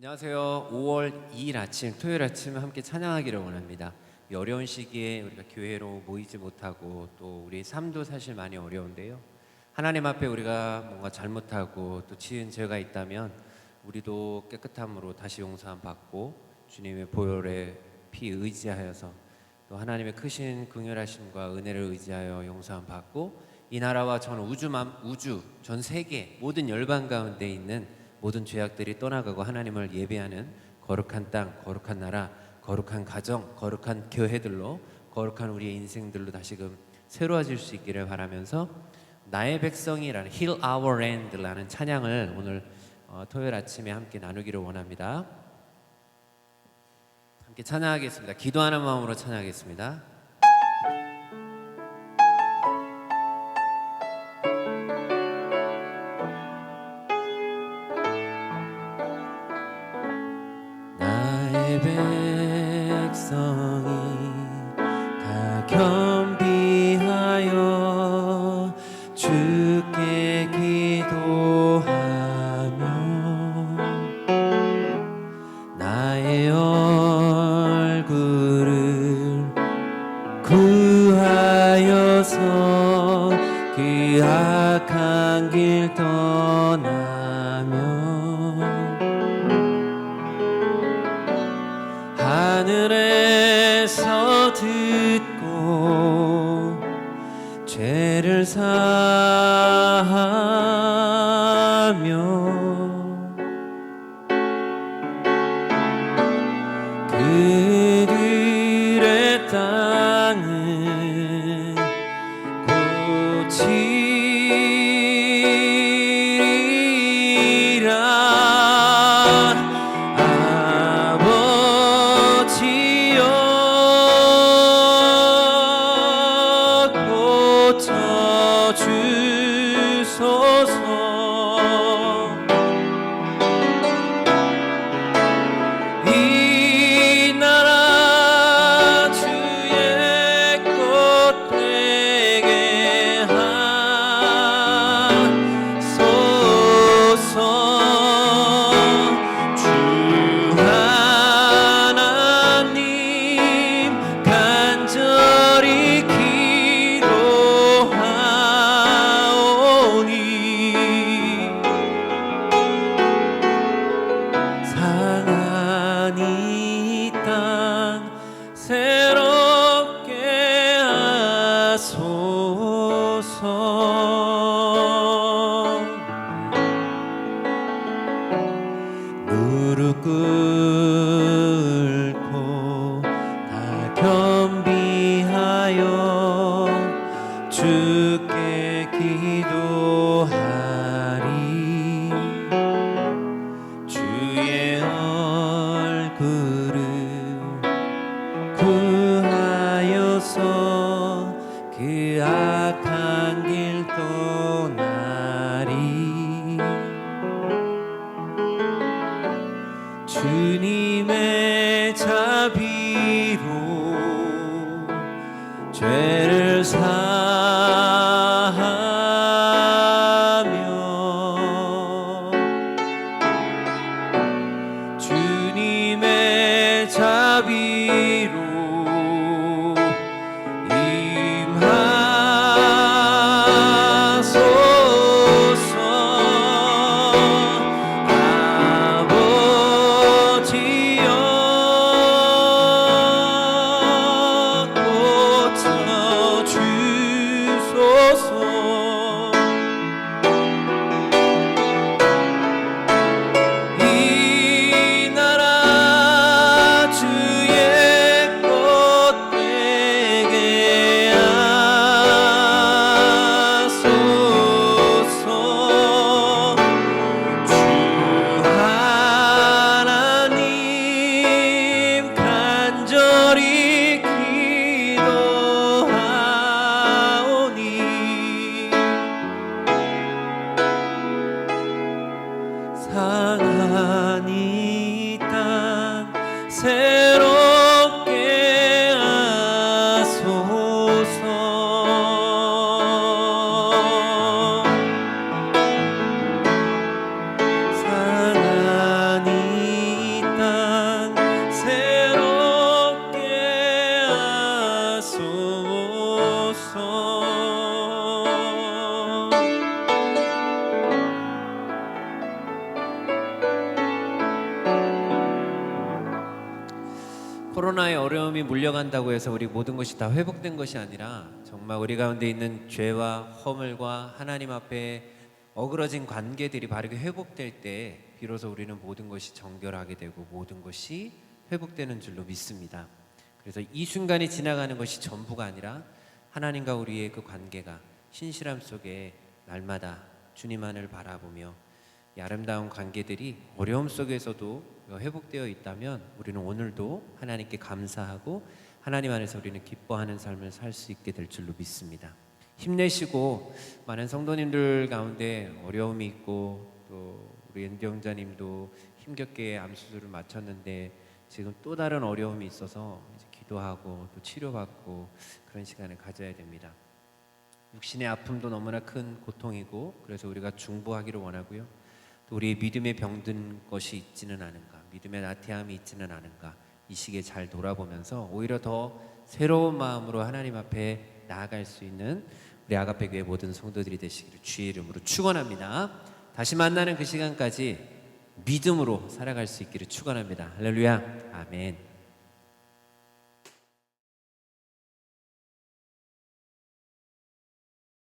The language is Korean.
안녕하세요. 5월 2일 아침 토요일 아침 함께 찬양하기를 원합니다. 이 어려운 시기에 우리가 교회로 모이지 못하고 또 우리 삶도 사실 많이 어려운데요. 하나님 앞에 우리가 뭔가 잘못하고 또 지은 죄가 있다면 우리도 깨끗함으로 다시 용서함 받고 주님의 보혈의 피 의지하여서 또 하나님의 크신 긍휼하심과 은혜를 의지하여 용서함 받고 이 나라와 전 우주 만 우주 전 세계 모든 열방 가운데 있는 모든 죄악들이 떠나가고 하나님을 예배하는 거룩한 땅, 거룩한 나라, 거룩한 가정, 거룩한 교회들로 거룩한 우리의 인생들로 다시금 새로워질 수 있기를 바라면서 나의 백성이라는 Heal Our Land라는 찬양을 오늘 어, 토요일 아침에 함께 나누기를 원합니다. 함께 찬양하겠습니다. 기도하는 마음으로 찬양하겠습니다. 백성이 다겸 고 주께 기도하리. 주의 얼굴을 구하여서 그 악한 길 떠나리. 주님의 자비로 죄를 사 ser 코로나의 어려움이 물려간다고 해서 우리 모든 것이 다 회복된 것이 아니라 정말 우리 가운데 있는 죄와 허물과 하나님 앞에 어그러진 관계들이 바르게 회복될 때 비로소 우리는 모든 것이 정결하게 되고 모든 것이 회복되는 줄로 믿습니다. 그래서 이 순간이 지나가는 것이 전부가 아니라 하나님과 우리의 그 관계가 신실함 속에 날마다 주님만을 바라보며 이 아름다운 관계들이 어려움 속에서도 회복되어 있다면 우리는 오늘도 하나님께 감사하고 하나님 안에서 우리는 기뻐하는 삶을 살 수 있게 될 줄로 믿습니다. 힘내시고 많은 성도님들 가운데 어려움이 있고 또 우리 엔정자님도 힘겹게 암수술을 마쳤는데 지금 또 다른 어려움이 있어서 기도하고 또 치료받고 그런 시간을 가져야 됩니다. 육신의 아픔도 너무나 큰 고통이고 그래서 우리가 중보하기를 원하고요. 또 우리의 믿음에 병든 것이 있지는 않은가, 믿음의 나태함이 있지는 않은가 이 시기에 잘 돌아보면서 오히려 더 새로운 마음으로 하나님 앞에 나아갈 수 있는 우리 아가페 교회 모든 성도들이 되시기를 주의 이름으로 축원합니다. 다시 만나는 그 시간까지 믿음으로 살아갈 수 있기를 축원합니다. 할렐루야, 아멘.